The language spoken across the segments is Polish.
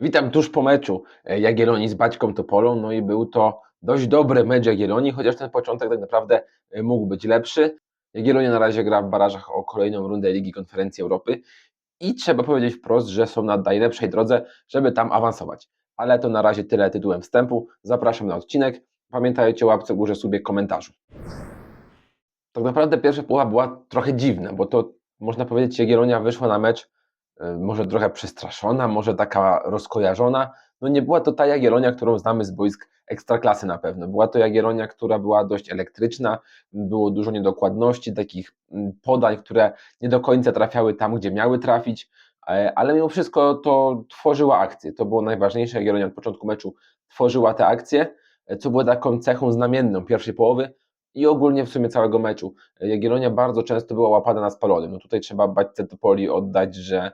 Witam tuż po meczu e, Jagiellonii z Baćką Topolą, no i był to dość dobry mecz Jagiellonii, chociaż ten początek tak naprawdę e, mógł być lepszy. Jagiellonia na razie gra w barażach o kolejną rundę Ligi Konferencji Europy i trzeba powiedzieć wprost, że są na najlepszej drodze, żeby tam awansować. Ale to na razie tyle tytułem wstępu. Zapraszam na odcinek. Pamiętajcie o łapce górze, sobie komentarzu. Tak naprawdę pierwsza połowa była trochę dziwna, bo to można powiedzieć, Jagiellonia wyszła na mecz może trochę przestraszona, może taka rozkojarzona. No nie była to ta Jagiellonia, którą znamy z boisk ekstraklasy na pewno. Była to Jagiellonia, która była dość elektryczna, było dużo niedokładności, takich mm, podań, które nie do końca trafiały tam, gdzie miały trafić, e, ale mimo wszystko to tworzyła akcję. To było najważniejsze. Jagiellonia od początku meczu tworzyła te akcje, e, co było taką cechą znamienną pierwszej połowy, i ogólnie w sumie całego meczu. Jagiellonia bardzo często była łapada na spalonym. No tutaj trzeba Baćce Topoli oddać, że e,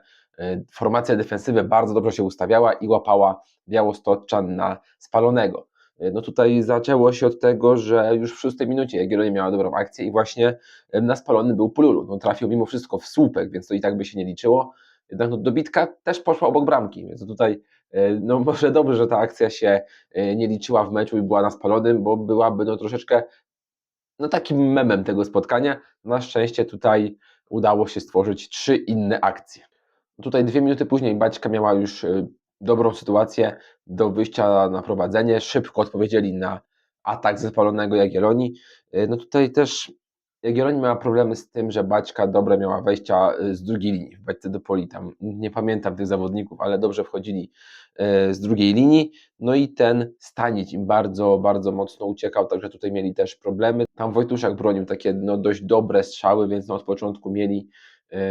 formacja defensywy bardzo dobrze się ustawiała i łapała Białostoczan na spalonego. E, no tutaj zaczęło się od tego, że już w szóstej minucie Jagiellonia miała dobrą akcję i właśnie e, na spalony był Pululu. No trafił mimo wszystko w słupek, więc to i tak by się nie liczyło. Jednak no, dobitka też poszła obok bramki, więc tutaj no może dobrze, że ta akcja się nie liczyła w meczu i była na spalonym, bo byłaby no troszeczkę no takim memem tego spotkania. Na szczęście tutaj udało się stworzyć trzy inne akcje. Tutaj dwie minuty później Baćka miała już y, dobrą sytuację do wyjścia na prowadzenie. Szybko odpowiedzieli na atak zespolonego Jagiellonii. Y, no tutaj też Jagiellonii miała problemy z tym, że Baćka dobre miała wejścia y, z drugiej linii. W Baćce do Poli tam nie pamiętam tych zawodników, ale dobrze wchodzili z drugiej linii. No i ten Stanić im bardzo, bardzo mocno uciekał, także tutaj mieli też problemy. Tam Wojtuszak bronił takie no, dość dobre strzały, więc no, od początku mieli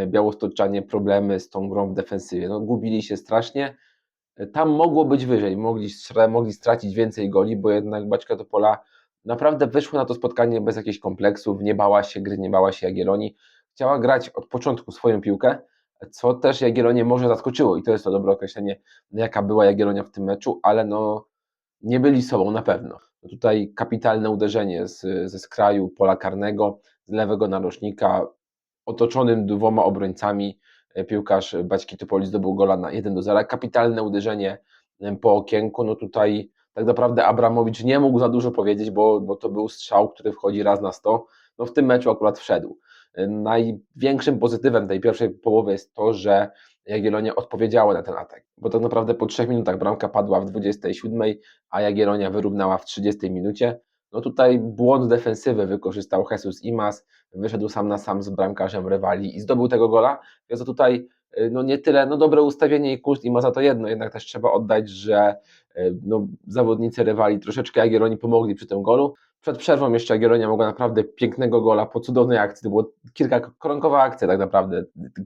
białostoczanie problemy z tą grą w defensywie. No, gubili się strasznie. Tam mogło być wyżej, mogli, mogli stracić więcej goli, bo jednak Baćka do Pola naprawdę wyszła na to spotkanie bez jakichś kompleksów, nie bała się gry, nie bała się Jagiellonii. Chciała grać od początku swoją piłkę, co też Jagiellonię może zaskoczyło i to jest to dobre określenie, jaka była Jagiellonia w tym meczu, ale no nie byli sobą na pewno. No tutaj kapitalne uderzenie z, ze skraju pola karnego, z lewego narożnika, otoczonym dwoma obrońcami, e, piłkarz Baćki Topoli zdobył gola na 1 do 0. Kapitalne uderzenie po okienku, no tutaj tak naprawdę Abramowicz nie mógł za dużo powiedzieć, bo, bo to był strzał, który wchodzi raz na 100. No w tym meczu akurat wszedł. Największym pozytywem tej pierwszej połowy jest to, że Jagiellonia odpowiedziała na ten atak, bo tak naprawdę po 3 minutach bramka padła w 27, a Jagiellonia wyrównała w 30 minucie. No tutaj błąd defensywy wykorzystał Jesus Imas, wyszedł sam na sam z bramkarzem rywali i zdobył tego gola, więc tutaj y, no nie tyle, no dobre ustawienie i kurs Imasa to jedno, jednak też trzeba oddać, że y, no, zawodnicy rywali troszeczkę Jagiellonii pomogli przy tym golu. Przed przerwą jeszcze Jagiellonia mogła naprawdę pięknego gola po cudownej akcji, to było kilka koronkowa akcja tak naprawdę,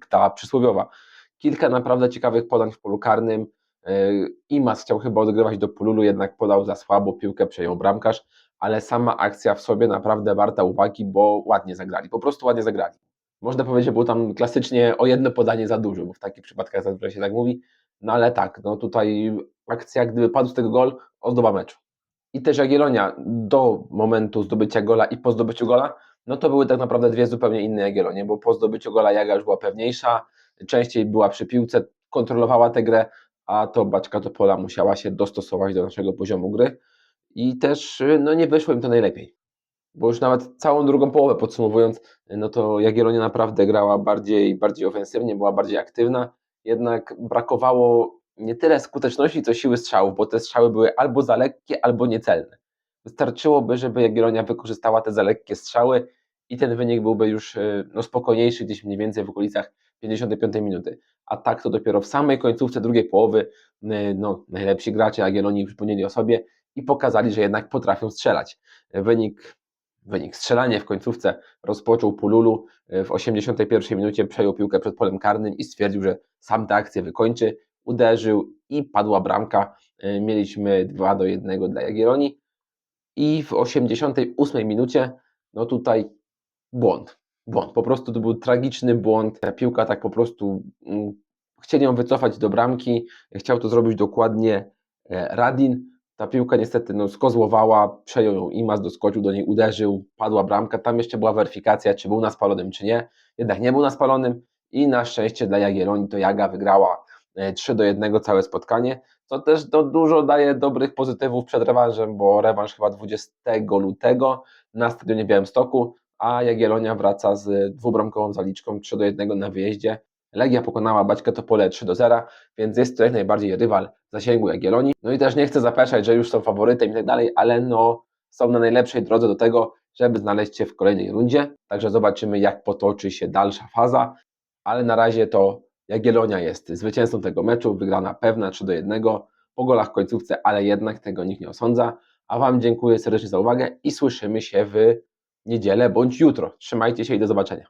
ta przysłowiowa. Kilka naprawdę ciekawych podań w polu karnym, y, Imas chciał chyba odgrywać do Pululu, jednak podał za słabo, piłkę przejął bramkarz, ale sama akcja w sobie naprawdę warta uwagi, bo ładnie zagrali, po prostu ładnie zagrali. Można powiedzieć, że było tam klasycznie o jedno podanie za dużo, bo w takich przypadkach zazwyczaj się tak mówi, no ale tak, no tutaj akcja, gdyby padł z tego gol, ozdoba meczu. I też Jagiellonia do momentu zdobycia gola i po zdobyciu gola, no to były tak naprawdę dwie zupełnie inne Jagiellonie, bo po zdobyciu gola Jaga już była pewniejsza, częściej była przy piłce, kontrolowała tę grę, a to Baczka Topola musiała się dostosować do naszego poziomu gry i też no, nie wyszło im to najlepiej. Bo już nawet całą drugą połowę podsumowując, no to Jagiellonia naprawdę grała bardziej, bardziej ofensywnie, była bardziej aktywna, jednak brakowało nie tyle skuteczności, co siły strzałów, bo te strzały były albo za lekkie, albo niecelne. Wystarczyłoby, żeby Jagiellonia wykorzystała te za lekkie strzały i ten wynik byłby już no, spokojniejszy, gdzieś mniej więcej w okolicach 55 minuty. A tak to dopiero w samej końcówce drugiej połowy no, najlepsi gracze Jagiellonii przypomnieli o sobie i pokazali, że jednak potrafią strzelać. Wynik, wynik strzelanie w końcówce rozpoczął Pululu. W 81 minucie przejął piłkę przed polem karnym i stwierdził, że sam tę akcję wykończy. Uderzył i padła bramka. Mieliśmy 2 do 1 dla Jagiellonii. I w 88 minucie, no tutaj błąd. Błąd. Po prostu to był tragiczny błąd. Ta piłka tak po prostu mm, chcieli ją wycofać do bramki. Chciał to zrobić dokładnie e, Radin ta piłka niestety no, skozłowała, przejął ją Imas, doskoczył do niej, uderzył, padła bramka. Tam jeszcze była weryfikacja, czy był na spalonym, czy nie. Jednak nie był na spalonym i na szczęście dla Jagiellonii to Jaga wygrała e, 3 do 1 całe spotkanie, co też no, dużo daje dobrych pozytywów przed rewanżem, bo rewanż chyba 20 lutego na stadionie Białymstoku, a Jagiellonia wraca z dwubramkową zaliczką 3 do 1 na wyjeździe. Legia pokonała Baćkę Topole 3 do 0, więc jest to jak najbardziej rywal w zasięgu Jagiellonii. No i też nie chcę zapeszać, że już są faworytem i tak dalej, ale no są na najlepszej drodze do tego, żeby znaleźć się w kolejnej rundzie. Także zobaczymy, jak potoczy się dalsza faza, ale na razie to Jagiellonia jest zwycięzcą tego meczu, wygrana pewna 3 do 1 po golach w końcówce, ale jednak tego nikt nie osądza. A Wam dziękuję serdecznie za uwagę i słyszymy się w niedzielę bądź jutro. Trzymajcie się i do zobaczenia.